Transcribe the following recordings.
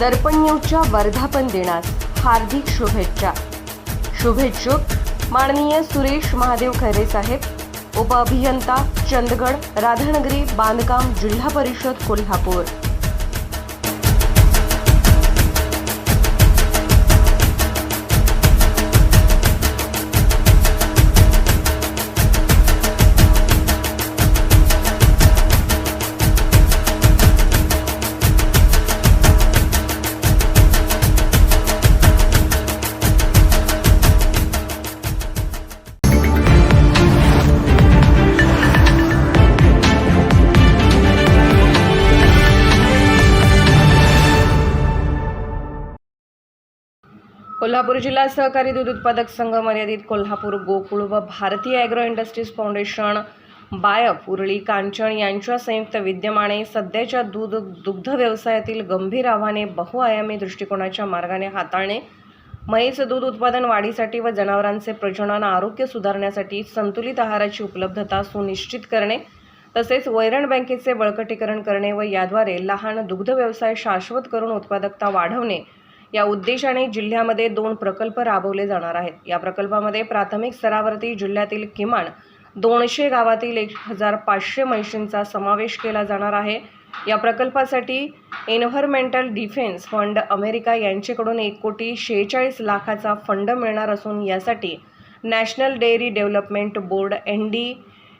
दर्पण न्यूजच्या वर्धापन दिनास हार्दिक शुभेच्छा. शुभेच्छुक माननीय सुरेश महादेव खैरे साहेब उपअभियंता चंदगड राधानगरी बांधकाम जिल्हा परिषद कोल्हापूर. कोल्हापूर जिल्हा सहकारी दूध उत्पादक संघ मर्यादित कोल्हापूर गोकुळ व Bharatiya agro industries foundation BAIF Uruli Kanchan यांच्या संयुक्त विद्यमाने सध्याच्या दूध दुग्ध व्यवसायातील गंभीर आव्हाने बहुआयामी दृष्टिकोनाच्या मार्गाने हाताळणे म्हैस दूध उत्पादन वाढीसाठी व जनावरांचे प्रजनन आरोग्य सुधारण्यासाठी संतुलित आहाराची उपलब्धता सुनिश्चित करणे तसेच वैरण बँकेचे बळकटीकरण करणे व याद्वारे लहान दुग्ध व्यवसाय शाश्वत करून उत्पादकता वाढवणे या उद्देशाने जिल्ह्यामध्ये दोन प्रकल्प राबवले जाणार आहेत. या प्रकल्पामध्ये प्राथमिक स्तरावरती जिल्ह्यातील किमान दोनशे गावातील एक हजार पाचशे म्हैशींचा समावेश केला जाणार आहे. या प्रकल्पासाठी एन्व्हायरमेंटल डिफेन्स फंड अमेरिका यांच्याकडून एक कोटी शेहेचाळीस लाखाचा फंड मिळणार असून यासाठी national dairy development board N D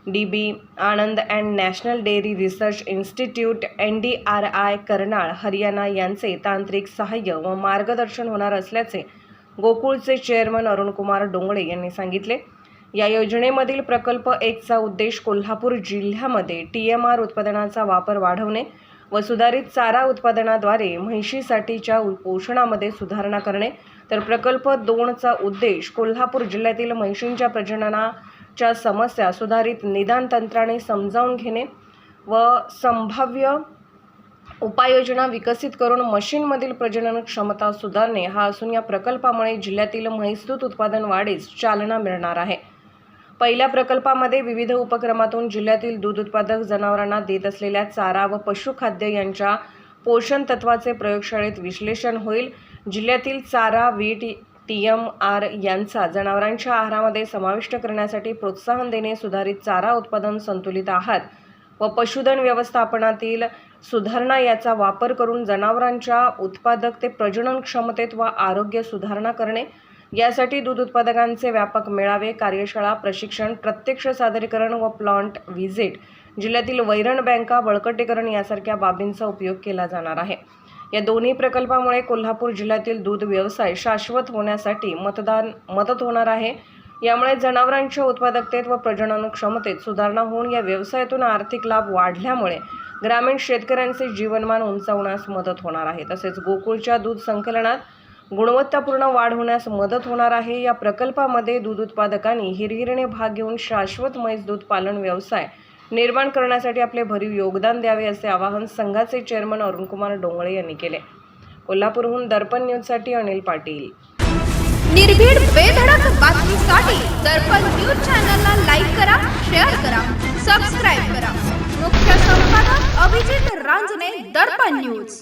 D B Anand and national dairy research institute N D R I Karnal Haryana यांचे तांत्रिक सहाय्य व मार्गदर्शन होणार असल्याचे गोकुळचे चेअरमन अरुणकुमार डोंगळे यांनी सांगितले. या योजनेमधील प्रकल्प एकचा उद्देश कोल्हापूर जिल्ह्यामध्ये टी एम आर उत्पादनाचा वापर वाढवणे व सुधारित चारा उत्पादनाद्वारे म्हैशीसाठीच्या पोषणामध्ये सुधारणा करणे. तर प्रकल्प दोनचा उद्देश कोल्हापूर जिल्ह्यातील म्हैशींच्या प्रजनना च्या समस्या सुधारित निदान तंत्राने समजावून घेणे व संभाव्य उपाययोजना विकसित करून मशीनमधील प्रजनन क्षमता सुधारणे हा असून या प्रकल्पामुळे जिल्ह्यातील म्हैसूत उत्पादन वाढीस चालना मिळणार आहे. पहिल्या प्रकल्पामध्ये विविध उपक्रमातून जिल्ह्यातील दूध उत्पादक जनावरांना देत असलेल्या चारा व पशुखाद्य यांच्या पोषण तत्वाचे प्रयोगशाळेत विश्लेषण होईल. जिल्ह्यातील चारा वीट टी एम आर यांचा जनावरांच्या आहारामध्ये समाविष्ट करण्यासाठी प्रोत्साहन देणे सुधारित चारा उत्पादन संतुलित आहार व पशुधन व्यवस्थापनातील सुधारणा याचा वापर करून जनावरांच्या उत्पादक ते प्रजनन क्षमतेत व आरोग्य सुधारणा करणे यासाठी दूध उत्पादकांचे व्यापक मेळावे कार्यशाळा प्रशिक्षण प्रत्यक्ष सादरीकरण व प्लांट व्हिजिट जिल्ह्यातील वैरण बँका बळकटीकरण यासारख्या बाबींचा उपयोग केला जाणार आहे. या दोन्ही प्रकल्पामुळे कोल्हापूर जिल्ह्यातील दूध व्यवसाय शाश्वत होण्यासाठी मतदान मदत होणार आहे. यामुळे जनावरांच्या उत्पादकतेत व प्रजनन क्षमतेत सुधारणा होऊन या व्यवसायातून आर्थिक लाभ वाढल्यामुळे ग्रामीण शेतकऱ्यांचे जीवनमान उंचावण्यास मदत होणार आहे. तसेच गोकुळच्या दूध संकलनात गुणवत्तापूर्ण वाढ होण्यास मदत होणार आहे. या प्रकल्पामध्ये दूध उत्पादकांनी हिरहिरीने भाग घेऊन शाश्वत म्हैस दूध पालन व्यवसाय निर्माण करण्यासाठी आपले भरीव योगदान द्यावे असे आवाहन संघाचे चेअरमन अरुणकुमार डोंगळे यांनी केले. कोल्हापूरहून दर्पण न्यूजसाठी अनिल पाटील. निर्भीड बेधडक बातमीसाठी दर्पण न्यूज चॅनलला लाईक करा शेअर करा सबस्क्राईब करा. मुख्य संपादक अभिजित रांजणे दर्पण न्यूज.